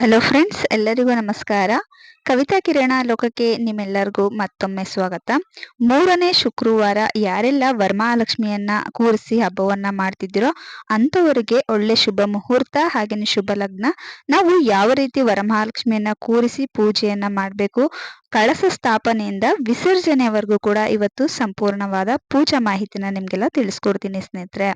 Hello friends ಎಲ್ಲರಿಗೂ ನಮಸ್ಕಾರ. ಕವಿತಾ ಕಿರಣ ಲೋಕಕ್ಕೆ ನಿಮ್ಮೆಲ್ಲರಿಗೂ ಮತ್ತೊಮ್ಮೆ ಸ್ವಾಗತ. ಮೂರನೇ ಶುಕ್ರವಾರ ಯಾರೆಲ್ಲ ವರಮಹಾಲಕ್ಷ್ಮಿಯನ್ನ ಕೂರಿಸಿ ಹಬ್ಬವನ್ನ ಮಾಡ್ತಿದ್ದೀರೋ ಅಂಥವರಿಗೆ ಒಳ್ಳೆ ಶುಭ ಮುಹೂರ್ತ ಹಾಗೆಯೇ ಶುಭ ಲಗ್ನ. ನಾವು ಯಾವ ರೀತಿ ವರಮಹಾಲಕ್ಷ್ಮಿಯನ್ನ ಕೂರಿಸಿ ಪೂಜೆಯನ್ನ ಮಾಡಬೇಕು? ಕಳಸ ಸ್ಥಾಪನೆಯಿಂದ ವಿಸರ್ಜನೆವರೆಗೂ ಕೂಡ ಇವತ್ತು ಸಂಪೂರ್ಣವಾದ ಪೂಜಾ ಮಾಹಿತಿನ ನಿಮ್ಗೆಲ್ಲ ತಿಳಿಸ್ಕೊಡ್ತೀನಿ ಸ್ನೇಹಿತರೆ.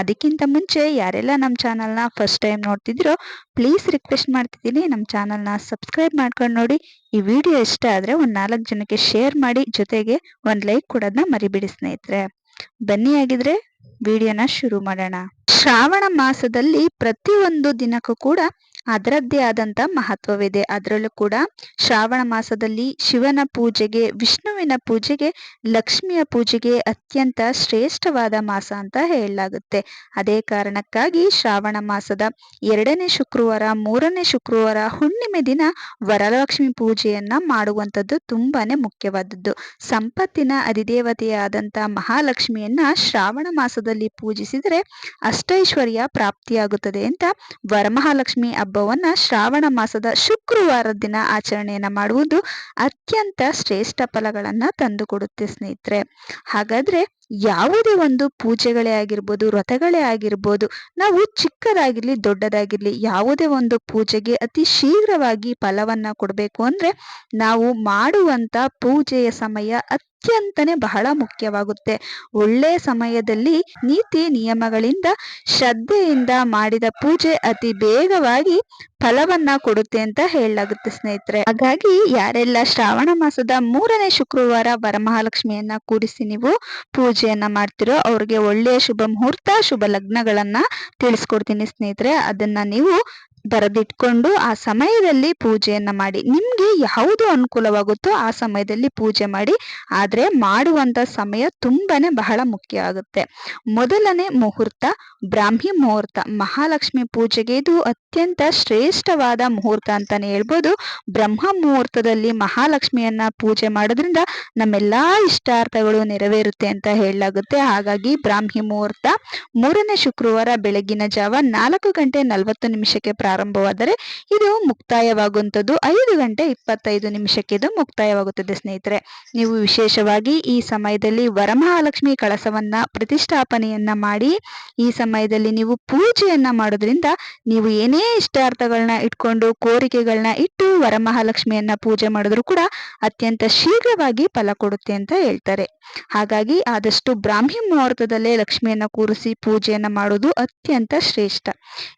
ಅದಕ್ಕಿಂತ ಮುಂಚೆ ಯಾರೆಲ್ಲ ನಮ್ಮ ಚಾನಲ್ನ ಫಸ್ಟ್ ಟೈಮ್ ನೋಡ್ತಿದ್ರೋ ಪ್ಲೀಸ್ ರಿಕ್ವೆಸ್ಟ್ ಮಾಡ್ತಿದ್ದೀನಿ. ನಮ್ಮ ಚಾನಲ್ನ ಸಬ್ಸ್ಕ್ರೈಬ್ ಮಾಡ್ಕೊಂಡು ನೋಡಿ. ಈ ವಿಡಿಯೋ ಇಷ್ಟ ಆದರೆ ಒಂದು ನಾಲ್ಕು ಜನಕ್ಕೆ ಶೇರ್ ಮಾಡಿ, ಜೊತೆಗೆ ಒಂದು ಲೈಕ್ ಕೊಡೋದನ್ನ ಮರಿಬಿಡಿ ಸ್ನೇಹಿತರೆ. ಬನ್ನಿ ಆಗಿದ್ರೆ ವಿಡಿಯೋನ ಶುರು ಮಾಡೋಣ. ಶ್ರಾವಣ ಮಾಸದಲ್ಲಿ ಪ್ರತಿಯೊಂದು ದಿನಕ್ಕೂ ಕೂಡ ಅದರದ್ದೇ ಆದಂತ ಮಹತ್ವವಿದೆ. ಅದರಲ್ಲೂ ಕೂಡ ಶ್ರಾವಣ ಮಾಸದಲ್ಲಿ ಶಿವನ ಪೂಜೆಗೆ, ವಿಷ್ಣುವಿನ ಪೂಜೆಗೆ, ಲಕ್ಷ್ಮಿಯ ಪೂಜೆಗೆ ಅತ್ಯಂತ ಶ್ರೇಷ್ಠವಾದ ಮಾಸ ಅಂತ ಹೇಳಲಾಗುತ್ತೆ. ಅದೇ ಕಾರಣಕ್ಕಾಗಿ ಶ್ರಾವಣ ಮಾಸದ ಎರಡನೇ ಶುಕ್ರವಾರ, ಮೂರನೇ ಶುಕ್ರವಾರ ಹುಣ್ಣಿಮೆ ದಿನ ವರಲಕ್ಷ್ಮಿ ಪೂಜೆಯನ್ನ ಮಾಡುವಂಥದ್ದು ತುಂಬಾನೇ ಮುಖ್ಯವಾದದ್ದು. ಸಂಪತ್ತಿನ ಅಧಿದೇವತೆಯಾದಂತ ಮಹಾಲಕ್ಷ್ಮಿಯನ್ನ ಶ್ರಾವಣ ಮಾಸದಲ್ಲಿ ಪೂಜಿಸಿದರೆ ಅಷ್ಟೈಶ್ವರ್ಯ ಪ್ರಾಪ್ತಿಯಾಗುತ್ತದೆ ಅಂತ ವರಮಹಾಲಕ್ಷ್ಮಿ ಹಬ್ಬ ಹಬ್ಬವನ್ನ ಶ್ರಾವಣ ಮಾಸದ ಶುಕ್ರವಾರ ದಿನ ಆಚರಣೆಯನ್ನು ಮಾಡುವುದು ಅತ್ಯಂತ ಶ್ರೇಷ್ಠ ಫಲಗಳನ್ನು ತಂದುಕೊಡುತ್ತೆ ಸ್ನೇಹಿತರೆ. ಹಾಗಾದ್ರೆ ಯಾವುದೇ ಒಂದು ಪೂಜೆಗಳೇ ಆಗಿರ್ಬೋದು, ವ್ರತಗಳೇ ಆಗಿರ್ಬೋದು, ನಾವು ಚಿಕ್ಕದಾಗಿರಲಿ ದೊಡ್ಡದಾಗಿರಲಿ ಯಾವುದೇ ಒಂದು ಪೂಜೆಗೆ ಅತಿ ಶೀಘ್ರವಾಗಿ ಫಲವನ್ನ ಕೊಡಬೇಕು ಅಂದ್ರೆ ನಾವು ಮಾಡುವಂತ ಪೂಜೆಯ ಸಮಯ ಅತ್ಯಂತನೇ ಬಹಳ ಮುಖ್ಯವಾಗುತ್ತೆ. ಒಳ್ಳೆ ಸಮಯದಲ್ಲಿ ನೀತಿ ನಿಯಮಗಳಿಂದ, ಶ್ರದ್ಧೆಯಿಂದ ಮಾಡಿದ ಪೂಜೆ ಅತಿ ಬೇಗವಾಗಿ ಫಲವನ್ನ ಕೊಡುತ್ತೆ ಅಂತ ಹೇಳಲಾಗುತ್ತೆ ಸ್ನೇಹಿತರೆ. ಹಾಗಾಗಿ ಯಾರೆಲ್ಲ ಶ್ರಾವಣ ಮಾಸದ ಮೂರನೇ ಶುಕ್ರವಾರ ವರಮಹಾಲಕ್ಷ್ಮಿಯನ್ನ ಕೂಡಿಸಿ ನೀವು ಪೂಜೆಯನ್ನ ಮಾಡ್ತಿರೋ ಅವ್ರಿಗೆ ಒಳ್ಳೆಯ ಶುಭ ಮುಹೂರ್ತ, ಶುಭ ಲಗ್ನಗಳನ್ನ ತಿಳಿಸ್ಕೊಡ್ತೀನಿ ಸ್ನೇಹಿತರೆ. ಅದನ್ನ ನೀವು ಬರೆದಿಟ್ಕೊಂಡು ಆ ಸಮಯದಲ್ಲಿ ಪೂಜೆಯನ್ನು ಮಾಡಿ. ನಿಮಗೆ ಯಾವುದು ಅನುಕೂಲವಾಗುತ್ತೋ ಆ ಸಮಯದಲ್ಲಿ ಪೂಜೆ ಮಾಡಿ. ಆದರೆ ಮಾಡುವಂತ ಸಮಯ ತುಂಬಾನೇ ಬಹಳ ಮುಖ್ಯ ಆಗುತ್ತೆ. ಮೊದಲನೇ ಮುಹೂರ್ತ ಬ್ರಾಹ್ಮಿ ಮುಹೂರ್ತ. ಮಹಾಲಕ್ಷ್ಮಿ ಪೂಜೆಗೆ ಇದು ಅತ್ಯಂತ ಶ್ರೇಷ್ಠವಾದ ಮುಹೂರ್ತ ಅಂತಾನೆ ಹೇಳ್ಬೋದು. ಬ್ರಹ್ಮ ಮುಹೂರ್ತದಲ್ಲಿ ಮಹಾಲಕ್ಷ್ಮಿಯನ್ನ ಪೂಜೆ ಮಾಡೋದ್ರಿಂದ ನಮ್ಮೆಲ್ಲಾ ಇಷ್ಟಾರ್ಥಗಳು ನೆರವೇರುತ್ತೆ ಅಂತ ಹೇಳಲಾಗುತ್ತೆ. ಹಾಗಾಗಿ ಬ್ರಾಹ್ಮಿ ಮುಹೂರ್ತ ಮೂರನೇ ಶುಕ್ರವಾರ ಬೆಳಗಿನ ಜಾವ ನಾಲ್ಕು ಗಂಟೆ ನಲವತ್ತು ನಿಮಿಷಕ್ಕೆ ಪ್ರಾರಂಭವಾದರೆ ಇದು ಮುಕ್ತಾಯವಾಗುವಂಥದ್ದು. ಐದು ಗಂಟೆ ಇಪ್ಪತ್ತೈದು ನಿಮಿಷಕ್ಕೆ ಇದು ಮುಕ್ತಾಯವಾಗುತ್ತದೆ ಸ್ನೇಹಿತರೆ. ನೀವು ವಿಶೇಷವಾಗಿ ಈ ಸಮಯದಲ್ಲಿ ವರಮಹಾಲಕ್ಷ್ಮಿ ಕಳಸವನ್ನ, ಪ್ರತಿಷ್ಠಾಪನೆಯನ್ನ ಮಾಡಿ, ಈ ಸಮಯದಲ್ಲಿ ನೀವು ಪೂಜೆಯನ್ನ ಮಾಡೋದ್ರಿಂದ ನೀವು ಏನೇ ಇಷ್ಟಾರ್ಥಗಳನ್ನ ಇಟ್ಕೊಂಡು ಕೋರಿಕೆಗಳನ್ನ ಇಟ್ಟು ವರಮಹಾಲಕ್ಷ್ಮಿಯನ್ನ ಪೂಜೆ ಮಾಡಿದ್ರು ಕೂಡ ಅತ್ಯಂತ ಶೀಘ್ರವಾಗಿ ಫಲ ಕೊಡುತ್ತೆ ಅಂತ ಹೇಳ್ತಾರೆ. ಹಾಗಾಗಿ ಆದಷ್ಟು ಬ್ರಾಹ್ಮಿ ಮುಹೂರ್ತದಲ್ಲೇ ಲಕ್ಷ್ಮಿಯನ್ನ ಕೂರಿಸಿ ಪೂಜೆಯನ್ನ ಮಾಡೋದು ಅತ್ಯಂತ ಶ್ರೇಷ್ಠ.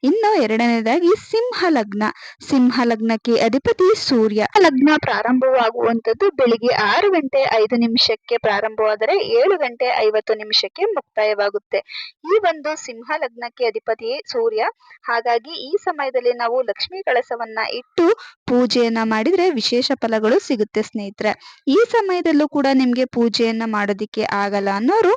ಇನ್ನು ಎರಡನೇದಾಗಿ ಸಿಂಹ ಲಗ್ನ ಸಿಂಹ ಲಗ್ನಕ್ಕೆ ಅಧಿಪತಿ ಸೂರ್ಯ. ಲಗ್ನ ಪ್ರಾರಂಭವಾಗುವಂತದ್ದು ಬೆಳಿಗ್ಗೆ ಆರು ಗಂಟೆ ಐದು ನಿಮಿಷಕ್ಕೆ ಪ್ರಾರಂಭವಾದರೆ ಏಳು ಗಂಟೆ ಐವತ್ತು ನಿಮಿಷಕ್ಕೆ ಮುಕ್ತಾಯವಾಗುತ್ತೆ. ಈ ಒಂದು ಸಿಂಹ ಲಗ್ನಕ್ಕೆ ಅಧಿಪತಿ ಸೂರ್ಯ. ಹಾಗಾಗಿ ಈ ಸಮಯದಲ್ಲಿ ನಾವು ಲಕ್ಷ್ಮೀ ಕಳಸವನ್ನ ಇಟ್ಟು ಪೂಜೆಯನ್ನ ಮಾಡಿದ್ರೆ ವಿಶೇಷ ಫಲಗಳು ಸಿಗುತ್ತೆ ಸ್ನೇಹಿತರೆ. ಈ ಸಮಯದಲ್ಲೂ ಕೂಡ ನಿಮ್ಗೆ ಪೂಜೆಯನ್ನ ಮಾಡೋದಿಕ್ಕೆ ಆಗಲ್ಲ ಅನ್ನೋರು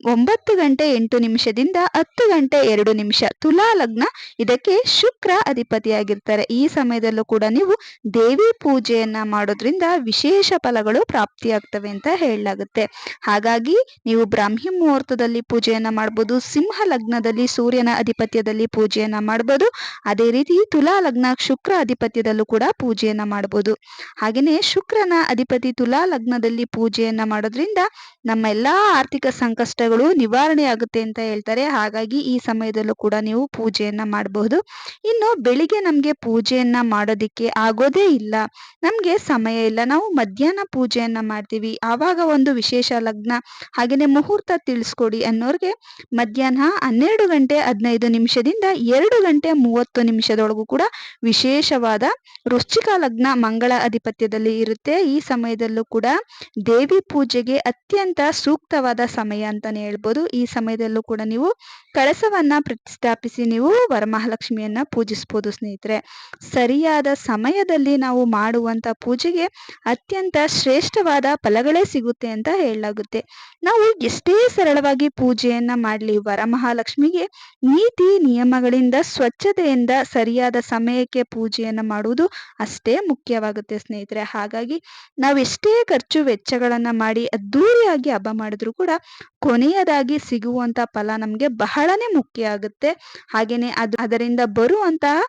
ಒಂಬತ್ತು ಗಂಟೆ ಎಂಟು ನಿಮಿಷದಿಂದ ಹತ್ತು ಗಂಟೆ ಎರಡು ನಿಮಿಷ ತುಲಾ ಲಗ್ನ. ಇದಕ್ಕೆ ಶುಕ್ರ ಅಧಿಪತಿಯಾಗಿರ್ತಾರೆ. ಈ ಸಮಯದಲ್ಲೂ ಕೂಡ ನೀವು ದೇವಿ ಪೂಜೆಯನ್ನ ಮಾಡೋದ್ರಿಂದ ವಿಶೇಷ ಫಲಗಳು ಪ್ರಾಪ್ತಿಯಾಗ್ತವೆ ಅಂತ ಹೇಳಲಾಗುತ್ತೆ. ಹಾಗಾಗಿ ನೀವು ಬ್ರಾಹ್ಮಿ ಮುಹೂರ್ತದಲ್ಲಿ ಪೂಜೆಯನ್ನ ಮಾಡ್ಬೋದು, ಸಿಂಹ ಲಗ್ನದಲ್ಲಿ ಸೂರ್ಯನ ಅಧಿಪತ್ಯದಲ್ಲಿ ಪೂಜೆಯನ್ನ ಮಾಡ್ಬೋದು, ಅದೇ ರೀತಿ ತುಲಾ ಲಗ್ನ ಶುಕ್ರ ಅಧಿಪತ್ಯದಲ್ಲೂ ಕೂಡ ಪೂಜೆಯನ್ನ ಮಾಡ್ಬೋದು. ಹಾಗೆಯೇ ಶುಕ್ರನ ಅಧಿಪತಿ ತುಲಾ ಲಗ್ನದಲ್ಲಿ ಪೂಜೆಯನ್ನ ಮಾಡೋದ್ರಿಂದ ನಮ್ಮ ಎಲ್ಲಾ ಆರ್ಥಿಕ ಸಂಕಷ್ಟಗಳು ನಿವಾರಣೆ ಆಗುತ್ತೆ ಅಂತ ಹೇಳ್ತಾರೆ. ಹಾಗಾಗಿ ಈ ಸಮಯದಲ್ಲೂ ಕೂಡ ನೀವು ಪೂಜೆಯನ್ನ ಮಾಡಬಹುದು. ಇನ್ನು ಬೆಳಿಗ್ಗೆ ನಮ್ಗೆ ಪೂಜೆಯನ್ನ ಮಾಡೋದಿಕ್ಕೆ ಆಗೋದೇ ಇಲ್ಲ. ನಮ್ಗೆ ಸಮಯ ಇಲ್ಲ. ನಾವು ಮಧ್ಯಾಹ್ನ ಪೂಜೆಯನ್ನ ಮಾಡ್ತೀವಿ. ಆವಾಗ ಒಂದು ವಿಶೇಷ ಲಗ್ನ ಹಾಗೇನೆ ಮುಹೂರ್ತ ತಿಳಿಸ್ಕೊಡಿ ಅನ್ನೋರ್ಗೆ ಮಧ್ಯಾಹ್ನ ಹನ್ನೆರಡು ಗಂಟೆ ಹದಿನೈದು ನಿಮಿಷದಿಂದ ಎರಡು ಗಂಟೆ ಮೂವತ್ತು ನಿಮಿಷದೊಳಗೂ ಕೂಡ ವಿಶೇಷವಾದ ರುಚಿಕ ಲಗ್ನ ಮಂಗಳ ಅಧಿಪತ್ಯದಲ್ಲಿ ಇರುತ್ತೆ. ಈ ಸಮಯದಲ್ಲೂ ಕೂಡ ದೇವಿ ಪೂಜೆಗೆ ಅತ್ಯಂತ ಸೂಕ್ತವಾದ ಸಮಯ ಅಂತಾನೆ ಹೇಳ್ಬೋದು. ಈ ಸಮಯದಲ್ಲೂ ಕೂಡ ನೀವು ಕಳಸವನ್ನ ಪ್ರತಿಷ್ಠಾಪಿಸಿ ನೀವು ವರಮಹಾಲಕ್ಷ್ಮಿಯನ್ನ ಪೂಜಿಸ್ಬೋದು ಸ್ನೇಹಿತರೆ. ಸರಿಯಾದ ಸಮಯದಲ್ಲಿ ನಾವು ಮಾಡುವಂತ ಪೂಜೆಗೆ ಅತ್ಯಂತ ಶ್ರೇಷ್ಠವಾದ ಫಲಗಳೇ ಸಿಗುತ್ತೆ ಅಂತ ಹೇಳಲಾಗುತ್ತೆ. ನಾವು ಎಷ್ಟೇ ಸರಳವಾಗಿ ಪೂಜೆಯನ್ನ ಮಾಡಲಿ, ವರಮಹಾಲಕ್ಷ್ಮಿಗೆ ನೀತಿ ನಿಯಮಗಳಿಂದ, ಸ್ವಚ್ಛತೆಯಿಂದ ಸರಿಯಾದ ಸಮಯಕ್ಕೆ ಪೂಜೆಯನ್ನ ಮಾಡುವುದು ಅಷ್ಟೇ ಮುಖ್ಯವಾಗುತ್ತೆ ಸ್ನೇಹಿತರೆ. ಹಾಗಾಗಿ ನಾವು ಎಷ್ಟೇ ಖರ್ಚು ವೆಚ್ಚಗಳನ್ನ ಮಾಡಿ ಅದ್ದೂರಿಯಾಗಿ ಹಬ್ಬ ಮಾಡಿದ್ರು ಕೂಡ ಕೊನೆ ಕೊನೆಯದಾಗಿ ಸಿಗುವಂತ ಫಲ ನಮಗೆ ಬಹಳನೇ ಮುಖ್ಯ ಆಗುತ್ತೆ. ಹಾಗೇನೆ ಅದು ಅದರಿಂದ ಬರುವಂತಹ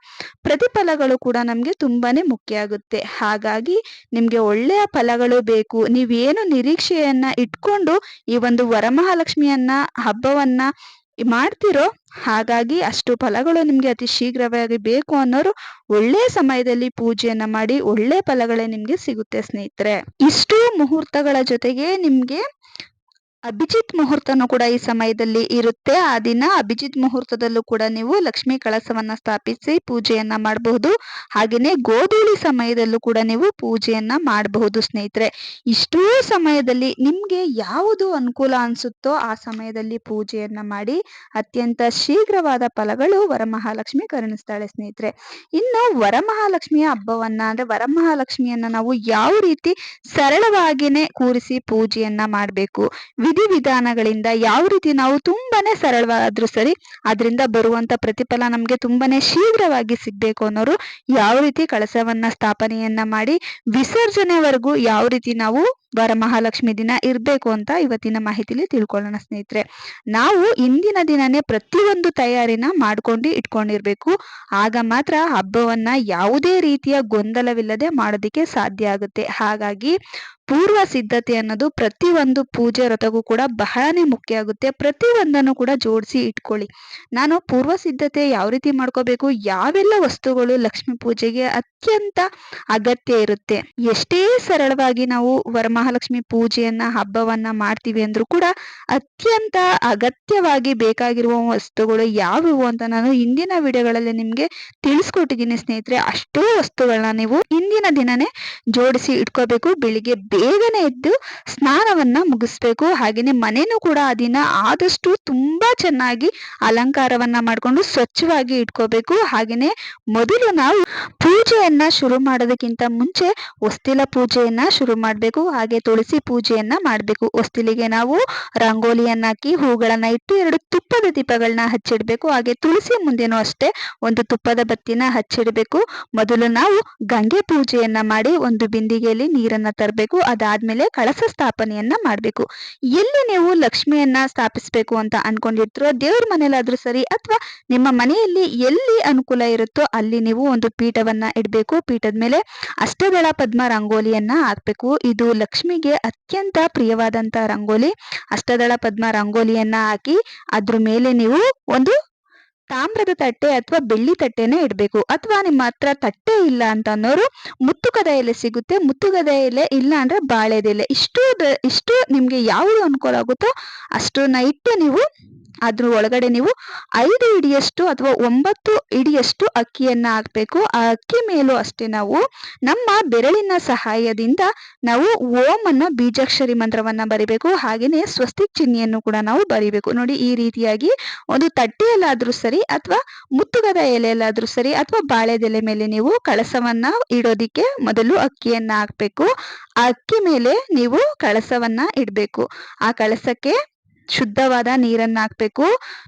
ಪ್ರತಿಫಲಗಳು ಕೂಡ ನಮಗೆ ತುಂಬಾನೇ ಮುಖ್ಯ ಆಗುತ್ತೆ. ಹಾಗಾಗಿ ನಿಮ್ಗೆ ಒಳ್ಳೆಯ ಫಲಗಳು ಬೇಕು. ನೀವೇನು ನಿರೀಕ್ಷೆಯನ್ನ ಇಟ್ಕೊಂಡು ಈ ಒಂದು ವರಮಹಾಲಕ್ಷ್ಮಿಯನ್ನ, ಹಬ್ಬವನ್ನ ಮಾಡ್ತಿರೋ ಹಾಗಾಗಿ ಅಷ್ಟು ಫಲಗಳು ನಿಮ್ಗೆ ಅತಿ ಶೀಘ್ರವಾಗಿ ಬೇಕು ಅನ್ನೋರು ಒಳ್ಳೆ ಸಮಯದಲ್ಲಿ ಪೂಜೆಯನ್ನ ಮಾಡಿ ಒಳ್ಳೆ ಫಲಗಳೇ ನಿಮ್ಗೆ ಸಿಗುತ್ತೆ ಸ್ನೇಹಿತರೆ. ಇಷ್ಟು ಮುಹೂರ್ತಗಳ ಜೊತೆಗೆ ನಿಮ್ಗೆ ಅಭಿಜಿತ್ ಮುಹೂರ್ತನೂ ಕೂಡ ಈ ಸಮಯದಲ್ಲಿ ಇರುತ್ತೆ. ಆ ದಿನ ಅಭಿಜಿತ್ ಮುಹೂರ್ತದಲ್ಲೂ ಕೂಡ ನೀವು ಲಕ್ಷ್ಮೀ ಕಳಸವನ್ನ ಸ್ಥಾಪಿಸಿ ಪೂಜೆಯನ್ನ ಮಾಡಬಹುದು. ಹಾಗೆಯೇ ಗೋಧೂಳಿ ಸಮಯದಲ್ಲೂ ಕೂಡ ನೀವು ಪೂಜೆಯನ್ನ ಮಾಡಬಹುದು ಸ್ನೇಹಿತರೆ. ಇಷ್ಟೂ ಸಮಯದಲ್ಲಿ ನಿಮ್ಗೆ ಯಾವುದು ಅನುಕೂಲ ಅನ್ಸುತ್ತೋ ಆ ಸಮಯದಲ್ಲಿ ಪೂಜೆಯನ್ನ ಮಾಡಿ ಅತ್ಯಂತ ಶೀಘ್ರವಾದ ಫಲಗಳು ವರಮಹಾಲಕ್ಷ್ಮಿ ಕರುಣಿಸ್ತಾಳೆ ಸ್ನೇಹಿತರೆ. ಇನ್ನು ವರಮಹಾಲಕ್ಷ್ಮಿಯ ಹಬ್ಬವನ್ನ ಅಂದ್ರೆ ವರಮಹಾಲಕ್ಷ್ಮಿಯನ್ನ ನಾವು ಯಾವ ರೀತಿ ಸರಳವಾಗಿನೇ ಕೂರಿಸಿ ಪೂಜೆಯನ್ನ ಮಾಡಬೇಕು? ವಿಧಿವಿಧಾನಗಳಿಂದ ಯಾವ ರೀತಿ ನಾವು ತುಂಬಾನೇ ಸರಳವಾದ್ರೂ ಸರಿ, ಅದರಿಂದ ಬರುವಂತ ಪ್ರತಿಫಲ ನಮ್ಗೆ ತುಂಬಾನೇ ಶೀಘ್ರವಾಗಿ ಸಿಗ್ಬೇಕು ಅನ್ನೋರು ಯಾವ ರೀತಿ ಕಳಸವನ್ನ ಸ್ಥಾಪನೆಯನ್ನ ಮಾಡಿ ವಿಸರ್ಜನೆವರೆಗೂ ಯಾವ ರೀತಿ ನಾವು ವರಮಹಾಲಕ್ಷ್ಮಿ ದಿನ ಇರಬೇಕು ಅಂತ ಇವತ್ತಿನ ಮಾಹಿತಿಲಿ ತಿಳ್ಕೊಳ್ಳೋಣ ಸ್ನೇಹಿತರೆ. ನಾವು ಇಂದಿನ ದಿನನೇ ಪ್ರತಿಯೊಂದು ತಯಾರಿನ ಮಾಡ್ಕೊಂಡು ಇಟ್ಕೊಂಡಿರ್ಬೇಕು. ಆಗ ಮಾತ್ರ ಹಬ್ಬವನ್ನ ಯಾವುದೇ ರೀತಿಯ ಗೊಂದಲವಿಲ್ಲದೆ ಮಾಡೋದಿಕ್ಕೆ ಸಾಧ್ಯ ಆಗುತ್ತೆ. ಹಾಗಾಗಿ ಪೂರ್ವ ಸಿದ್ಧತೆ ಅನ್ನೋದು ಪ್ರತಿ ಒಂದು ಪೂಜೆ ವ್ರತಗೂ ಕೂಡ ಬಹಳನೇ ಮುಖ್ಯ ಆಗುತ್ತೆ. ಪ್ರತಿಯೊಂದನ್ನು ಕೂಡ ಜೋಡಿಸಿ ಇಟ್ಕೊಳ್ಳಿ. ನಾನು ಪೂರ್ವ ಸಿದ್ಧತೆ ಯಾವ ರೀತಿ ಮಾಡ್ಕೋಬೇಕು? ಯಾವೆಲ್ಲ ವಸ್ತುಗಳು ಲಕ್ಷ್ಮೀ ಪೂಜೆಗೆ ಅತ್ಯಂತ ಅಗತ್ಯ ಇರುತ್ತೆ? ಎಷ್ಟೇ ಸರಳವಾಗಿ ನಾವು ವರಮಹಾಲಕ್ಷ್ಮಿ ಪೂಜೆಯನ್ನ, ಹಬ್ಬವನ್ನ ಮಾಡ್ತೀವಿ ಅಂದ್ರೂ ಕೂಡ ಅತ್ಯಂತ ಅಗತ್ಯವಾಗಿ ಬೇಕಾಗಿರುವ ವಸ್ತುಗಳು ಯಾವುವು ಅಂತ ನಾನು ಇಂದಿನ ವಿಡಿಯೋಗಳಲ್ಲಿ ನಿಮ್ಗೆ ತಿಳಿಸ್ಕೊಟ್ಟಿದ್ದೀನಿ ಸ್ನೇಹಿತರೆ. ಅಷ್ಟೋ ವಸ್ತುಗಳನ್ನ ನೀವು ಇಂದಿನ ದಿನನೇ ಜೋಡಿಸಿ ಇಟ್ಕೋಬೇಕು. ಬೆಳಿಗ್ಗೆ ಬೇಗನೆ ಎದ್ದು ಸ್ನಾನವನ್ನ ಮುಗಿಸ್ಬೇಕು. ಹಾಗೇನೆ ಮನೇನೂ ಕೂಡ ಆ ದಿನ ಆದಷ್ಟು ತುಂಬಾ ಚೆನ್ನಾಗಿ ಅಲಂಕಾರವನ್ನ ಮಾಡ್ಕೊಂಡು ಸ್ವಚ್ಛವಾಗಿ ಇಟ್ಕೋಬೇಕು. ಹಾಗೇನೆ ಮೊದಲು ನಾವು ಪೂಜೆಯನ್ನ ಶುರು ಮಾಡೋದಕ್ಕಿಂತ ಮುಂಚೆ ಹೊಸ್ತಿಲ ಪೂಜೆಯನ್ನ ಶುರು ಮಾಡಬೇಕು. ಹಾಗೆ ತುಳಸಿ ಪೂಜೆಯನ್ನ ಮಾಡಬೇಕು. ಹೊಸ್ತಿಲಿಗೆ ನಾವು ರಂಗೋಲಿಯನ್ನ ಹಾಕಿ ಹೂಗಳನ್ನ ಇಟ್ಟು ಎರಡು ತುಪ್ಪದ ದೀಪಗಳನ್ನ ಹಚ್ಚಿಡ್ಬೇಕು. ಹಾಗೆ ತುಳಸಿ ಮುಂದೆನೂ ಅಷ್ಟೇ ಒಂದು ತುಪ್ಪದ ಬತ್ತಿನ ಹಚ್ಚಿಡ್ಬೇಕು. ಮೊದಲು ನಾವು ಗಂಗೆ ಪೂಜೆಯನ್ನ ಮಾಡಿ ಒಂದು ಬಿಂದಿಗೆಯಲ್ಲಿ ನೀರನ್ನ ತರಬೇಕು. ಅದಾದ್ಮೇಲೆ ಕಳಸ ಸ್ಥಾಪನೆಯನ್ನ ಮಾಡಬೇಕು. ಎಲ್ಲಿ ನೀವು ಲಕ್ಷ್ಮಿಯನ್ನ ಸ್ಥಾಪಿಸ್ಬೇಕು ಅಂತ ಅನ್ಕೊಂಡಿರ್ತೀರೋ, ದೇವ್ರ ಮನೇಲಾದರೂ ಸರಿ ಅಥವಾ ನಿಮ್ಮ ಮನೆಯಲ್ಲಿ ಎಲ್ಲಿ ಅನುಕೂಲ ಇರುತ್ತೋ ಅಲ್ಲಿ ನೀವು ಒಂದು ಪೀಠವನ್ನು ಇಡಬೇಕು. ಪೀಠದ ಮೇಲೆ ಅಷ್ಟದಳ ಪದ್ಮ ರಂಗೋಲಿಯನ್ನ ಹಾಕ್ಬೇಕು. ಇದು ಲಕ್ಷ್ಮಿಗೆ ಅತ್ಯಂತ ಪ್ರಿಯವಾದಂತ ರಂಗೋಲಿ. ಅಷ್ಟದಳ ಪದ್ಮ ರಂಗೋಲಿಯನ್ನ ಹಾಕಿ ಅದ್ರ ಮೇಲೆ ನೀವು ಒಂದು ತಾಮ್ರದ ತಟ್ಟೆ ಅಥವಾ ಬೆಳ್ಳಿ ತಟ್ಟೆನೇ ಇಡಬೇಕು. ಅಥವಾ ನಿಮ್ಮ ಹತ್ರ ತಟ್ಟೆ ಇಲ್ಲ ಅಂತ ಅನ್ನೋರು ಮುತ್ತುಕದ ಎಲೆ ಸಿಗುತ್ತೆ. ಮುತ್ತುಗದ ಎಲೆ ಇಲ್ಲ ಅಂದ್ರೆ ಬಾಳೆದೆಲೆ. ಇಷ್ಟು ಇಷ್ಟು ನಿಮ್ಗೆ ಯಾವುದು ಅನುಕೂಲ ಆಗುತ್ತೋ ಅಷ್ಟನ್ನ ಇಟ್ಟು ನೀವು ಅದ್ರ ಒಳಗಡೆ ನೀವು ಐದು ಇಡಿಯಷ್ಟು ಅಥವಾ ಒಂಬತ್ತು ಇಡಿಯಷ್ಟು ಅಕ್ಕಿಯನ್ನ ಹಾಕ್ಬೇಕು. ಆ ಅಕ್ಕಿ ಮೇಲೂ ಅಷ್ಟೇ ನಾವು ನಮ್ಮ ಬೆರಳಿನ ಸಹಾಯದಿಂದ ನಾವು ಓಂ ಅನ್ನ ಬೀಜಾಕ್ಷರಿ ಮಂತ್ರವನ್ನ ಬರಿಬೇಕು. ಹಾಗೆಯೇ ಸ್ವಸ್ತಿಕ್ ಚಿಹ್ನೆಯನ್ನು ಕೂಡ ನಾವು ಬರಿಬೇಕು. ನೋಡಿ ಈ ರೀತಿಯಾಗಿ ಒಂದು ತಟ್ಟೆಯಲ್ಲಾದ್ರೂ ಸರಿ ಅಥವಾ ಮುತ್ತುಗದ ಎಲೆಯಲ್ಲಾದ್ರೂ ಸರಿ ಅಥವಾ ಬಾಳೆದೆಲೆ ಮೇಲೆ ನೀವು ಕಳಸವನ್ನ ಇಡೋದಿಕ್ಕೆ ಮೊದಲು ಅಕ್ಕಿಯನ್ನ ಹಾಕ್ಬೇಕು. ಆ ಅಕ್ಕಿ ಮೇಲೆ ನೀವು ಕಳಸವನ್ನ ಇಡಬೇಕು. ಆ ಕಳಸಕ್ಕೆ ಶುದ್ಧವಾದ ನೀರನ್ನ ಹಾಕ್ಬೇಕು.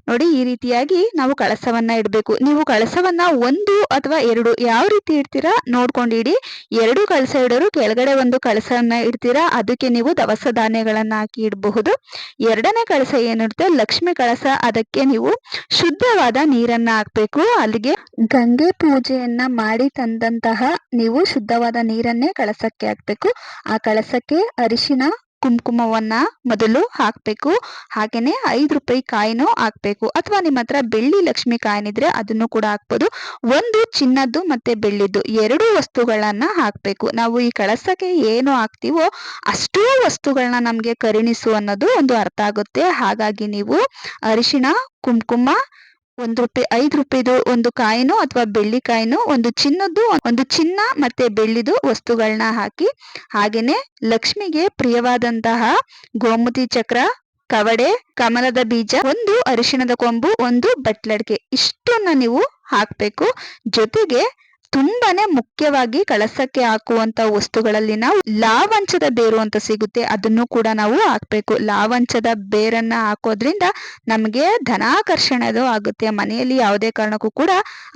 ನೋಡಿ, ಈ ರೀತಿಯಾಗಿ ನಾವು ಕಳಸವನ್ನ ಇಡಬೇಕು. ನೀವು ಕಳಸವನ್ನ ಒಂದು ಅಥವಾ ಎರಡು ಯಾವ ರೀತಿ ಇಡ್ತೀರಾ ನೋಡ್ಕೊಂಡಿಡಿ. ಎರಡು ಕಳಸ ಇಡೋರು ಕೆಳಗಡೆ ಒಂದು ಕಳಸವನ್ನ ಇಡ್ತೀರಾ. ಅದಕ್ಕೆ ನೀವು ದವಸ ಧಾನ್ಯಗಳನ್ನ ಹಾಕಿ ಇಡಬಹುದು. ಎರಡನೇ ಕಳಸ ಏನಿರುತ್ತೆ? ಲಕ್ಷ್ಮಿ ಕಳಸ. ಅದಕ್ಕೆ ನೀವು ಶುದ್ಧವಾದ ನೀರನ್ನ ಹಾಕ್ಬೇಕು. ಅಲ್ಲಿಗೆ ಗಂಗೆ ಪೂಜೆಯನ್ನ ಮಾಡಿ ತಂದಂತಹ ನೀವು ಶುದ್ಧವಾದ ನೀರನ್ನೇ ಕಳಸಕ್ಕೆ ಹಾಕ್ಬೇಕು. ಆ ಕಳಸಕ್ಕೆ ಅರಿಶಿನ ಕುಂಕುಮವನ್ನ ಮೊದಲು ಹಾಕ್ಬೇಕು. ಹಾಗೇನೆ ಐದು ರೂಪಾಯಿ ಕಾಯಿನೂ ಹಾಕ್ಬೇಕು. ಅಥವಾ ನಿಮ್ಮ ಹತ್ರ ಬೆಳ್ಳಿ ಲಕ್ಷ್ಮಿ ಕಾಯಿನಿದ್ರೆ ಅದನ್ನು ಕೂಡ ಹಾಕ್ಬೋದು. ಒಂದು ಚಿನ್ನದ್ದು ಮತ್ತೆ ಬೆಳ್ಳಿದ್ದು ಎರಡು ವಸ್ತುಗಳನ್ನ ಹಾಕ್ಬೇಕು. ನಾವು ಈ ಕಳಸಕ್ಕೆ ಏನು ಹಾಕ್ತಿವೋ ಅಷ್ಟೂ ವಸ್ತುಗಳನ್ನ ನಮ್ಗೆ ಕರುಣಿಸು ಅನ್ನೋದು ಒಂದು ಅರ್ಥ ಆಗುತ್ತೆ. ಹಾಗಾಗಿ ನೀವು ಅರಿಶಿಣ, ಕುಂಕುಮ ಒಂದು ರೂಪಾಯಿ ಐದು ರೂಪಾಯಿದು ಒಂದು ಕಾಯಿನು ಅಥವಾ ಬೆಳ್ಳಿ ಕಾಯಿನು ಒಂದು ಚಿನ್ನದ್ದು, ಒಂದು ಚಿನ್ನ ಮತ್ತೆ ಬೆಳ್ಳಿದು ವಸ್ತುಗಳನ್ನ ಹಾಕಿ, ಹಾಗೇನೆ ಲಕ್ಷ್ಮಿಗೆ ಪ್ರಿಯವಾದಂತಹ ಗೋಮತಿ ಚಕ್ರ, ಕವಡೆ, ಕಮಲದ ಬೀಜ, ಒಂದು ಅರಿಶಿಣದ ಕೊಂಬು, ಒಂದು ಬಟ್ಲಡ್ಕೆ. ಇಷ್ಟನ್ನ ನೀವು ಹಾಕಬೇಕು. ಜೊತೆಗೆ ತುಂಬಾನೇ ಮುಖ್ಯವಾಗಿ ಕಳಸಕ್ಕೆ ಹಾಕುವಂತ ವಸ್ತುಗಳಲ್ಲಿ ನಾವು ಲಾವಂಚದ ಬೇರು ಅಂತ ಸಿಗುತ್ತೆ, ಅದನ್ನು ಕೂಡ ನಾವು ಹಾಕ್ಬೇಕು. ಲಾವಂಚದ ಬೇರನ್ನ ಹಾಕೋದ್ರಿಂದ ನಮಗೆ ಧನಾಕರ್ಷಣೆದು ಆಗುತ್ತೆ. ಮನೆಯಲ್ಲಿ ಯಾವುದೇ ಕಾರಣಕ್ಕೂ ಕೂಡ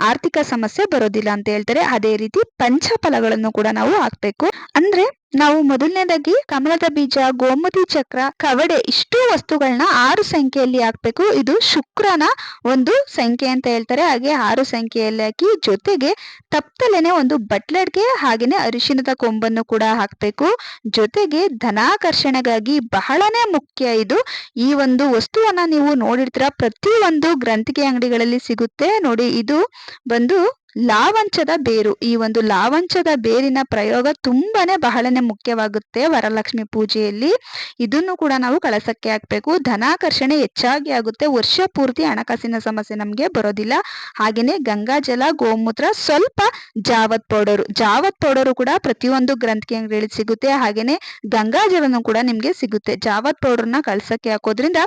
ಆರ್ಥಿಕ ಸಮಸ್ಯೆ ಬರೋದಿಲ್ಲ ಅಂತ ಹೇಳ್ತಾರೆ. ಅದೇ ರೀತಿ ಪಂಚಫಲಗಳನ್ನು ಕೂಡ ನಾವು ಹಾಕ್ಬೇಕು. ಅಂದ್ರೆ ನಾವು ಮೊದಲನೇದಾಗಿ ಕಮಲದ ಬೀಜ, ಗೋಮತಿ ಚಕ್ರ, ಕವಡೆ ಇಷ್ಟು ವಸ್ತುಗಳನ್ನ ಆರು ಸಂಖ್ಯೆಯಲ್ಲಿ ಹಾಕ್ಬೇಕು. ಇದು ಶುಕ್ರನ ಒಂದು ಸಂಖ್ಯೆ ಅಂತ ಹೇಳ್ತಾರೆ. ಹಾಗೆ ಆರು ಸಂಖ್ಯೆಯಲ್ಲಿ ಹಾಕಿ ಜೊತೆಗೆ ತಪ್ಪಲೆನೆ ಒಂದು ಬಟ್ಲಡ್ಗೆ ಹಾಗೇನೆ ಅರಿಶಿಣದ ಕೊಂಬನ್ನು ಕೂಡ ಹಾಕ್ಬೇಕು. ಜೊತೆಗೆ ಧನಾಕರ್ಷಣೆಗಾಗಿ ಬಹಳನೇ ಮುಖ್ಯ ಇದು. ಈ ಒಂದು ವಸ್ತುವನ್ನ ನೀವು ನೋಡಿರ್ತೀರ. ಪ್ರತಿ ಒಂದು ಗ್ರಂಥಿಗೆ ಅಂಗಡಿಗಳಲ್ಲಿ ಸಿಗುತ್ತೆ. ನೋಡಿ, ಇದು ಬಂದು ಲಾವಂಚದ ಬೇರು. ಈ ಒಂದು ಲಾವಂಚದ ಬೇರಿನ ಪ್ರಯೋಗ ತುಂಬಾನೇ ಬಹಳನೇ ಮುಖ್ಯವಾಗುತ್ತೆ ವರಲಕ್ಷ್ಮಿ ಪೂಜೆಯಲ್ಲಿ. ಇದನ್ನು ಕೂಡ ನಾವು ಕಳಸಕ್ಕೆ ಹಾಕ್ಬೇಕು. ಧನಾಕರ್ಷಣೆ ಹೆಚ್ಚಾಗಿ ಆಗುತ್ತೆ. ವರ್ಷ ಪೂರ್ತಿ ಹಣಕಾಸಿನ ಸಮಸ್ಯೆ ನಮಗೆ ಬರೋದಿಲ್ಲ. ಹಾಗೇನೆ ಗಂಗಾಜಲ ಗೋಮೂತ್ರ ಸ್ವಲ್ಪ ಜಾವತ್ ಪೌಡರು. ಜಾವತ್ ಪೌಡರು ಕೂಡ ಪ್ರತಿಯೊಂದು ಗ್ರಂಥಿಗೆ ಅಂಗಡಿಯಲ್ಲಿ ಸಿಗುತ್ತೆ. ಹಾಗೇನೆ ಗಂಗಾಜಲನು ಕೂಡ ನಿಮ್ಗೆ ಸಿಗುತ್ತೆ. ಜಾವತ್ ಪೌಡರ್ನ ಕಳಸಕ್ಕೆ ಹಾಕೋದ್ರಿಂದ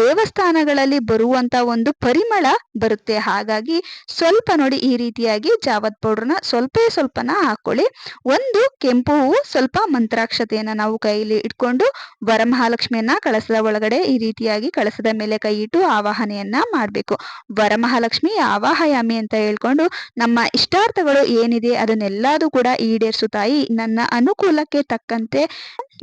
ದೇವಸ್ಥಾನಗಳಲ್ಲಿ ಬರುವಂತ ಒಂದು ಪರಿಮಳ ಬರುತ್ತೆ. ಹಾಗಾಗಿ ಸ್ವಲ್ಪ ನೋಡಿ ಈ ರೀತಿಯ ರೀತಿಯಾಗಿ ಜಾವತ್ ಪೌಡ್ರನ್ನ ಸ್ವಲ್ಪ ಸ್ವಲ್ಪನ ಹಾಕೊಳ್ಳಿ. ಒಂದು ಕೆಂಪು ಹೂವು ಸ್ವಲ್ಪ ಮಂತ್ರಾಕ್ಷತೆಯನ್ನ ನಾವು ಕೈಯಲ್ಲಿ ಇಟ್ಕೊಂಡು ವರಮಹಾಲಕ್ಷ್ಮಿಯನ್ನ ಕಳಸದ ಒಳಗಡೆ ಈ ರೀತಿಯಾಗಿ ಕಳಸದ ಮೇಲೆ ಕೈ ಇಟ್ಟು ಆವಾಹನೆಯನ್ನ ಮಾಡಬೇಕು. ವರಮಹಾಲಕ್ಷ್ಮಿ ಆವಾಹಯಾಮಿ ಅಂತ ಹೇಳ್ಕೊಂಡು ನಮ್ಮ ಇಷ್ಟಾರ್ಥಗಳು ಏನಿದೆ ಅದನ್ನೆಲ್ಲದೂ ಕೂಡ ಈಡೇರಿಸು ತಾಯಿ. ನನ್ನ ಅನುಕೂಲಕ್ಕೆ ತಕ್ಕಂತೆ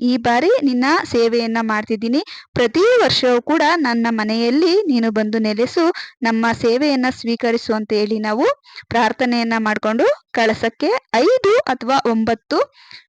ಈ ಬಾರಿ ನಿನ್ನ ಸೇವೆಯನ್ನ ಮಾಡ್ತಿದ್ದೀನಿ. ಪ್ರತಿ ವರ್ಷವೂ ಕೂಡ ನನ್ನ ಮನೆಯಲ್ಲಿ ನೀನು ಬಂದು ನೆಲೆಸು. ನಮ್ಮ ಸೇವೆಯನ್ನ ಸ್ವೀಕರಿಸು ಅಂತ ಹೇಳಿ ನಾವು ಪ್ರಾರ್ಥನೆಯನ್ನ ಮಾಡಿಕೊಂಡು ಕಳಸಕ್ಕೆ ಐದು ಅಥವಾ ಒಂಬತ್ತು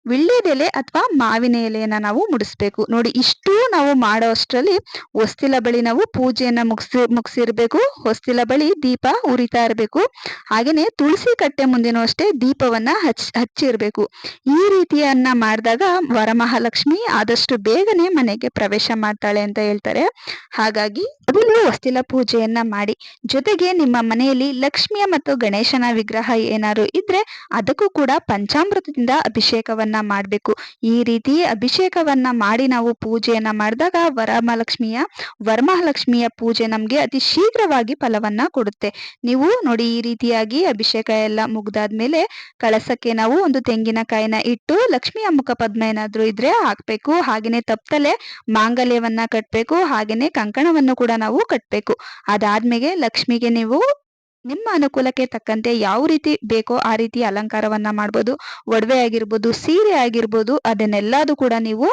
ವಿಳ್ಯದೆಲೆ ಅಥವಾ ಮಾವಿನ ಎಲೆಯನ್ನ ನಾವು ಮುಡಿಸ್ಬೇಕು. ನೋಡಿ, ಇಷ್ಟು ನಾವು ಮಾಡೋ ಅಷ್ಟರಲ್ಲಿ ಹೊಸ್ತಿಲ ಬಳಿ ನಾವು ಪೂಜೆಯನ್ನ ಮುಗಿಸಿ, ಮುಗಿಸಿರ್ಬೇಕು. ಹೊಸ್ತಿಲ ಬಳಿ ದೀಪ ಉರಿತಾ ಇರಬೇಕು. ಹಾಗೇನೆ ತುಳಸಿ ಕಟ್ಟೆ ಮುಂದೆನೂ ಅಷ್ಟೇ ದೀಪವನ್ನ ಹಚ್, ಹಚ್ಚಿರ್ಬೇಕು. ಈ ರೀತಿಯನ್ನ ಮಾಡಿದಾಗ ವರಮಹಾಲಕ್ಷ್ಮಿ ಆದಷ್ಟು ಬೇಗನೆ ಮನೆಗೆ ಪ್ರವೇಶ ಮಾಡ್ತಾಳೆ ಅಂತ ಹೇಳ್ತಾರೆ. ಹಾಗಾಗಿ ಅದನ್ನು ಹೊಸ್ತಿಲ ಪೂಜೆಯನ್ನ ಮಾಡಿ. ಜೊತೆಗೆ ನಿಮ್ಮ ಮನೆಯಲ್ಲಿ ಲಕ್ಷ್ಮಿಯ ಮತ್ತು ಗಣೇಶನ ವಿಗ್ರಹ ಏನಾದ್ರು ಇದ್ರೆ ಅದಕ್ಕೂ ಕೂಡ ಪಂಚಾಮೃತದಿಂದ ಅಭಿಷೇಕವನ್ನ ಮಾಡಬೇಕು. ಈ ರೀತಿ ಅಭಿಷೇಕವನ್ನ ಮಾಡಿ ನಾವು ಪೂಜೆಯನ್ನ ಮಾಡಿದಾಗ ವರಮಹಾಲಕ್ಷ್ಮಿಯ ವರಮಹಾಲಕ್ಷ್ಮಿಯ ಪೂಜೆ ನಮ್ಗೆ ಅತಿ ಶೀಘ್ರವಾಗಿ ಫಲವನ್ನ ಕೊಡುತ್ತೆ. ನೀವು ನೋಡಿ ಈ ರೀತಿಯಾಗಿ ಅಭಿಷೇಕ ಎಲ್ಲ ಮುಗ್ದಾದ್ಮೇಲೆ ಕಳಸಕ್ಕೆ ನಾವು ಒಂದು ತೆಂಗಿನಕಾಯಿನ ಇಟ್ಟು ಲಕ್ಷ್ಮಿಯ ಮುಖ ಪದ್ಮ ಏನಾದ್ರು ಇದ್ರೆ ಹಾಕ್ಬೇಕು. ಹಾಗೇನೆ ತಪ್ಪಲೆ ಮಾಂಗಲ್ಯವನ್ನ ಕಟ್ಬೇಕು. ಹಾಗೇನೆ ಕಂಕಣವನ್ನು ಕೂಡ ನಾವು ಕಟ್ಬೇಕು. ಅದಾದ್ಮೇಲೆ ಲಕ್ಷ್ಮಿಗೆ ನೀವು ನಿಮ್ಮ ಅನುಕೂಲಕ್ಕೆ ತಕ್ಕಂತೆ ಯಾವ ರೀತಿ ಬೇಕೋ ಆ ರೀತಿ ಅಲಂಕಾರವನ್ನ ಮಾಡ್ಬೋದು. ಒಡವೆ ಆಗಿರ್ಬೋದು, ಸೀರೆ ಆಗಿರ್ಬೋದು, ಅದನ್ನೆಲ್ಲದು ಕೂಡ ನೀವು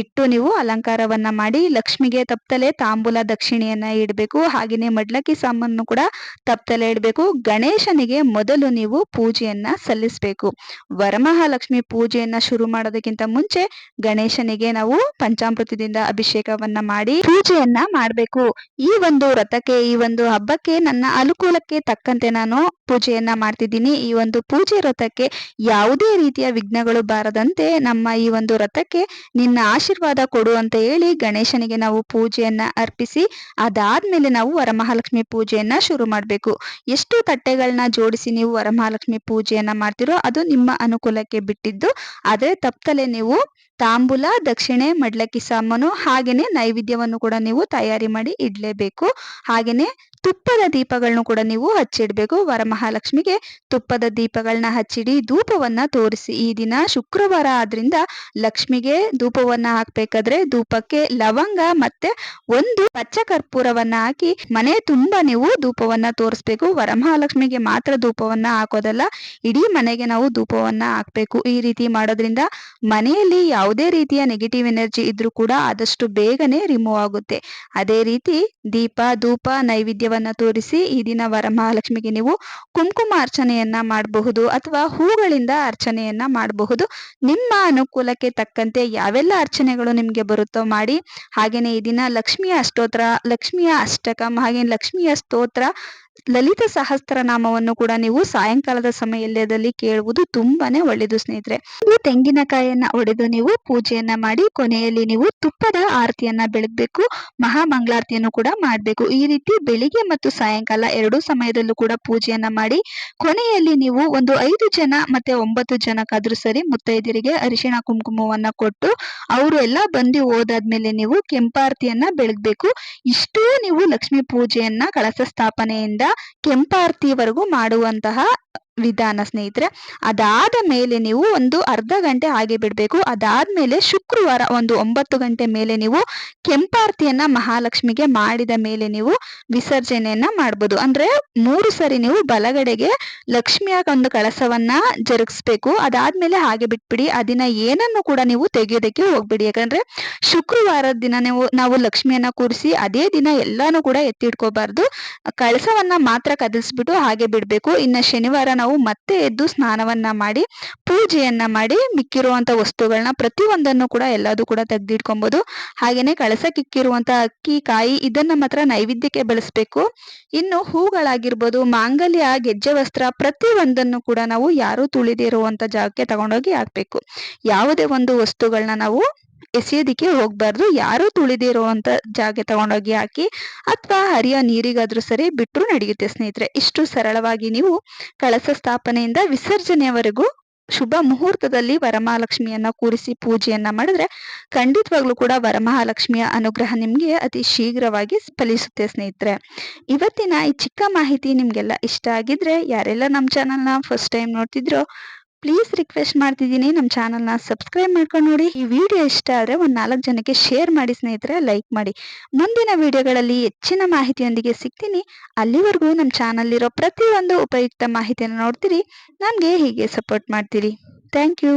ಇಟ್ಟು ನೀವು ಅಲಂಕಾರವನ್ನ ಮಾಡಿ ಲಕ್ಷ್ಮಿಗೆ ತಪ್ಪತಲೆ ತಾಂಬೂಲ ದಕ್ಷಿಣೆಯನ್ನ ಇಡಬೇಕು. ಹಾಗೆಯೇ ಮಡ್ಲಕ್ಕಿ ಸಾಮಾನು ಕೂಡ ತಪ್ಪತಲೆ ಇಡಬೇಕು. ಗಣೇಶನಿಗೆ ಮೊದಲು ನೀವು ಪೂಜೆಯನ್ನ ಸಲ್ಲಿಸಬೇಕು. ವರಮಹಾಲಕ್ಷ್ಮಿ ಪೂಜೆಯನ್ನ ಶುರು ಮಾಡೋದಕ್ಕಿಂತ ಮುಂಚೆ ಗಣೇಶನಿಗೆ ನಾವು ಪಂಚಾಮೃತದಿಂದ ಅಭಿಷೇಕವನ್ನ ಮಾಡಿ ಪೂಜೆಯನ್ನ ಮಾಡಬೇಕು. ಈ ಒಂದು ವ್ರತಕ್ಕೆ, ಈ ಒಂದು ಹಬ್ಬಕ್ಕೆ ನನ್ನ ಅನುಕೂಲಕ್ಕೆ ತಕ್ಕಂತೆ ನಾನು ಪೂಜೆಯನ್ನ ಮಾಡ್ತಿದ್ದೀನಿ. ಈ ಒಂದು ಪೂಜೆ ವ್ರತಕ್ಕೆ ಯಾವುದೇ ರೀತಿಯ ವಿಘ್ನಗಳು ಬಾರದಂತೆ ನಮ್ಮ ಈ ಒಂದು ವ್ರತಕ್ಕೆ ನಿನ್ನ ಆಶೀರ್ವಾದ ಕೊಡು ಅಂತ ಹೇಳಿ ಗಣೇಶನಿಗೆ ನಾವು ಪೂಜೆಯನ್ನ ಅರ್ಪಿಸಿ, ಅದಾದ್ಮೇಲೆ ನಾವು ವರಮಹಾಲಕ್ಷ್ಮಿ ಪೂಜೆಯನ್ನ ಶುರು ಮಾಡಬೇಕು. ಎಷ್ಟು ತಟ್ಟೆಗಳನ್ನ ಜೋಡಿಸಿ ನೀವು ವರಮಹಾಲಕ್ಷ್ಮಿ ಪೂಜೆಯನ್ನ ಮಾಡ್ತಿರೋ ಅದು ನಿಮ್ಮ ಅನುಕೂಲಕ್ಕೆ ಬಿಟ್ಟಿದ್ದು. ಆದ್ರೆ ತಪ್ಪಲೆ ನೀವು ತಾಂಬೂಲ, ದಕ್ಷಿಣೆ, ಮಡ್ಲಕ್ಕಿ ಸಾಮಾನು ಹಾಗೇನೆ ನೈವೇದ್ಯವನ್ನು ಕೂಡ ನೀವು ತಯಾರಿ ಮಾಡಿ ಇಡ್ಲೇಬೇಕು. ಹಾಗೇನೆ ತುಪ್ಪದ ದೀಪಗಳನ್ನು ಕೂಡ ನೀವು ಹಚ್ಚಿಡಬೇಕು. ವರಮಹಾಲಕ್ಷ್ಮಿಗೆ ತುಪ್ಪದ ದೀಪಗಳನ್ನ ಹಚ್ಚಿಡಿ. ಧೂಪವನ್ನ ತೋರಿಸಿ. ಈ ದಿನ ಶುಕ್ರವಾರ ಆದ್ರಿಂದ ಲಕ್ಷ್ಮಿಗೆ ಧೂಪವನ್ನ ಹಾಕ್ಬೇಕಾದ್ರೆ ಧೂಪಕ್ಕೆ ಲವಂಗ ಮತ್ತೆ ಒಂದು ಪಚ್ಚ ಕರ್ಪೂರವನ್ನ ಹಾಕಿ ಮನೆ ತುಂಬಾ ನೀವು ಧೂಪವನ್ನ ತೋರಿಸ್ಬೇಕು. ವರಮಹಾಲಕ್ಷ್ಮಿಗೆ ಮಾತ್ರ ಧೂಪವನ್ನ ಹಾಕೋದಲ್ಲ. ಇಡೀ ಮನೆಗೆ ನಾವು ಧೂಪವನ್ನ ಹಾಕ್ಬೇಕು. ಈ ರೀತಿ ಮಾಡೋದ್ರಿಂದ ಮನೆಯಲ್ಲಿ ಯಾವುದೇ ರೀತಿಯ ನೆಗೆಟಿವ್ ಎನರ್ಜಿ ಇದ್ರೂ ಕೂಡ ಆದಷ್ಟು ಬೇಗನೆ ರಿಮೂವ್ ಆಗುತ್ತೆ. ಅದೇ ರೀತಿ ದೀಪ, ಧೂಪ ನೈವೇದ್ಯವನ್ನ ತೋರಿಸಿ ಈ ದಿನ ವರಮಹಾಲಕ್ಷ್ಮಿಗೆ ನೀವು ಕುಂಕುಮ ಅರ್ಚನೆಯನ್ನ ಮಾಡಬಹುದು ಅಥವಾ ಹೂಗಳಿಂದ ಅರ್ಚನೆಯನ್ನ ಮಾಡಬಹುದು. ನಿಮ್ಮ ಅನುಕೂಲಕ್ಕೆ ತಕ್ಕಂತೆ ಯಾವೆಲ್ಲ ಅರ್ಚನೆಗಳು ನಿಮ್ಗೆ ಬರುತ್ತೋ ಮಾಡಿ. ಹಾಗೇನೇ ಈ ದಿನ ಲಕ್ಷ್ಮಿಯ ಅಷ್ಟೋತ್ರ ಲಕ್ಷ್ಮಿಯ ಅಷ್ಟಕಂ ಹಾಗೆ ಲಕ್ಷ್ಮಿಯ ಸ್ತೋತ್ರ ಲಲಿತ ಸಹಸ್ರನಾಮವನ್ನು ಕೂಡ ನೀವು ಸಾಯಂಕಾಲದ ಸಮಯದಲ್ಲಿ ಕೇಳುವುದು ತುಂಬಾನೇ ಒಳ್ಳೆಯದು ಸ್ನೇಹಿತರೆ. ಈ ತೆಂಗಿನಕಾಯಿಯನ್ನ ಒಡೆದು ನೀವು ಪೂಜೆಯನ್ನ ಮಾಡಿ ಕೊನೆಯಲ್ಲಿ ನೀವು ತುಪ್ಪದ ಆರತಿಯನ್ನ ಬೆಳಗ್ಬೇಕು ಮಹಾಮಂಗಳಾರತಿಯನ್ನು ಕೂಡ ಮಾಡಬೇಕು. ಈ ರೀತಿ ಬೆಳಿಗ್ಗೆ ಮತ್ತು ಸಾಯಂಕಾಲ ಎರಡೂ ಸಮಯದಲ್ಲೂ ಕೂಡ ಪೂಜೆಯನ್ನ ಮಾಡಿ ಕೊನೆಯಲ್ಲಿ ನೀವು ಒಂದು ಐದು ಜನ ಮತ್ತೆ ಒಂಬತ್ತು ಜನಕ್ಕಾದ್ರೂ ಸರಿ ಮುತ್ತೈದಿರಿಗೆ ಅರಿಶಿಣ ಕುಂಕುಮವನ್ನ ಕೊಟ್ಟು ಅವರು ಎಲ್ಲ ಬಂದು ಹೋದಾದ್ಮೇಲೆ ನೀವು ಕೆಂಪಾರತಿಯನ್ನ ಬೆಳಗ್ಬೇಕು. ಇಷ್ಟೂ ನೀವು ಲಕ್ಷ್ಮೀ ಪೂಜೆಯನ್ನ ಕಳಸ ಸ್ಥಾಪನೆಯಿಂದ ಕೆಂಪಾರತಿವರೆಗೂ ಮಾಡುವಂತಹ ವಿಧಾನ ಸ್ನೇಹಿತರೆ, ಅದಾದ ಮೇಲೆ ನೀವು ಒಂದು ಅರ್ಧ ಗಂಟೆ ಹಾಗೆ ಬಿಡಬೇಕು. ಅದಾದ್ಮೇಲೆ ಶುಕ್ರವಾರ ಒಂದು ಒಂಬತ್ತು ಗಂಟೆ ಮೇಲೆ ನೀವು ಕೆಂಪಾರ್ತಿಯನ್ನ ಮಹಾಲಕ್ಷ್ಮಿಗೆ ಮಾಡಿದ ಮೇಲೆ ನೀವು ವಿಸರ್ಜನೆಯನ್ನ ಮಾಡ್ಬೋದು. ಅಂದ್ರೆ ಮೂರು ಸರಿ ನೀವು ಬಲಗಡೆಗೆ ಲಕ್ಷ್ಮಿಯ ಒಂದು ಕಳಸವನ್ನ ಜರುಗಿಸ್ಬೇಕು. ಅದಾದ್ಮೇಲೆ ಹಾಗೆ ಬಿಟ್ಬಿಡಿ. ಆ ದಿನ ಏನನ್ನು ಕೂಡ ನೀವು ತೆಗೆಯೋದಕ್ಕೆ ಹೋಗ್ಬಿಡಿ. ಯಾಕಂದ್ರೆ ಶುಕ್ರವಾರದ ದಿನ ನೀವು, ನಾವು ಲಕ್ಷ್ಮಿಯನ್ನ ಕೂರಿಸಿ ಅದೇ ದಿನ ಎಲ್ಲಾನು ಕೂಡ ಎತ್ತಿಡ್ಕೋಬಾರ್ದು ಕಳಸವನ್ನ ಮಾತ್ರ ಕದಲ್ಸ್ಬಿಟ್ಟು ಹಾಗೆ ಬಿಡ್ಬೇಕು. ಇನ್ನ ಶನಿವಾರ ನಾವು ಮತ್ತೆ ಎದ್ದು ಸ್ನಾನವನ್ನ ಮಾಡಿ, ಪೂಜೆಯನ್ನ ಮಾಡಿ ಮಿಕ್ಕಿರುವಂತ ವಸ್ತುಗಳನ್ನ ಪ್ರತಿಯೊಂದನ್ನು ಕೂಡ ಎಲ್ಲದೂ ಕೂಡ ತೆಗೆದಿಟ್ಕೊಬೋದು. ಹಾಗೇನೆ ಕಳಸಕ್ಕಿಕ್ಕಿರುವಂಥ ಅಕ್ಕಿ, ಕಾಯಿ ಇದನ್ನ ಮಾತ್ರ ನೈವೇದ್ಯಕ್ಕೆ ಬಳಸಬೇಕು. ಇನ್ನು ಹೂಗಳಾಗಿರ್ಬೋದು, ಮಾಂಗಲ್ಯ, ಗೆಜ್ಜೆ ವಸ್ತ್ರ ಪ್ರತಿ ಒಂದನ್ನು ಕೂಡ ನಾವು ಯಾರು ತುಳಿದಿರುವಂಥ ಜಾಗಕ್ಕೆ ತಗೊಂಡೋಗಿ ಹಾಕ್ಬೇಕು. ಯಾವುದೇ ಒಂದು ವಸ್ತುಗಳನ್ನ ನಾವು ಎಸೆಯೋದಿಕ್ಕೆ ಹೋಗ್ಬಾರ್ದು. ಯಾರು ತುಳಿದಿರೋ ಅಂತ ಜಾಗ ತಗೊಂಡೋಗಿ ಹಾಕಿ ಅಥವಾ ಹರಿಯೋ ನೀರಿಗಾದರೂ ಸರಿ ಬಿಟ್ಟರು ನಡೆಯುತ್ತೆ ಸ್ನೇಹಿತರೆ. ಇಷ್ಟು ಸರಳವಾಗಿ ನೀವು ಕಳಸ ಸ್ಥಾಪನೆಯಿಂದ ವಿಸರ್ಜನೆಯವರೆಗೂ ಶುಭ ಮುಹೂರ್ತದಲ್ಲಿ ವರಮಹಾಲಕ್ಷ್ಮಿಯನ್ನ ಕೂರಿಸಿ ಪೂಜೆಯನ್ನ ಮಾಡಿದ್ರೆ ಖಂಡಿತವಾಗ್ಲೂ ಕೂಡ ವರಮಹಾಲಕ್ಷ್ಮಿಯ ಅನುಗ್ರಹ ನಿಮ್ಗೆ ಅತಿ ಶೀಘ್ರವಾಗಿ ಫಲಿಸುತ್ತೆ ಸ್ನೇಹಿತರೆ. ಇವತ್ತಿನ ಈ ಚಿಕ್ಕ ಮಾಹಿತಿ ನಿಮ್ಗೆಲ್ಲ ಇಷ್ಟ ಆಗಿದ್ರೆ ಯಾರೆಲ್ಲ ನಮ್ಮ ಚಾನಲ್ನ ಫಸ್ಟ್ ಟೈಮ್ ನೋಡ್ತಿದ್ರೋ ಪ್ಲೀಸ್ ರಿಕ್ವೆಸ್ಟ್ ಮಾಡ್ತಿದ್ದೀನಿ ನಮ್ಮ ಚಾನಲ್ನ ಸಬ್ಸ್ಕ್ರೈಬ್ ಮಾಡ್ಕೊಂಡು ನೋಡಿ. ಈ ವಿಡಿಯೋ ಇಷ್ಟ ಆದರೆ ಒಂದು ನಾಲ್ಕು ಜನಕ್ಕೆ ಶೇರ್ ಮಾಡಿ ಸ್ನೇಹಿತರೆ ಲೈಕ್ ಮಾಡಿ. ಮುಂದಿನ ವಿಡಿಯೋಗಳಲ್ಲಿ ಹೆಚ್ಚಿನ ಮಾಹಿತಿಯೊಂದಿಗೆ ಸಿಗ್ತೀನಿ. ಅಲ್ಲಿವರೆಗೂ ನಮ್ಮ ಚಾನಲ್ಲಿರೋ ಪ್ರತಿಯೊಂದು ಉಪಯುಕ್ತ ಮಾಹಿತಿಯನ್ನು ನೋಡ್ತೀರಿ. ನಮಗೆ ಹೀಗೆ ಸಪೋರ್ಟ್ ಮಾಡ್ತೀರಿ. Thank you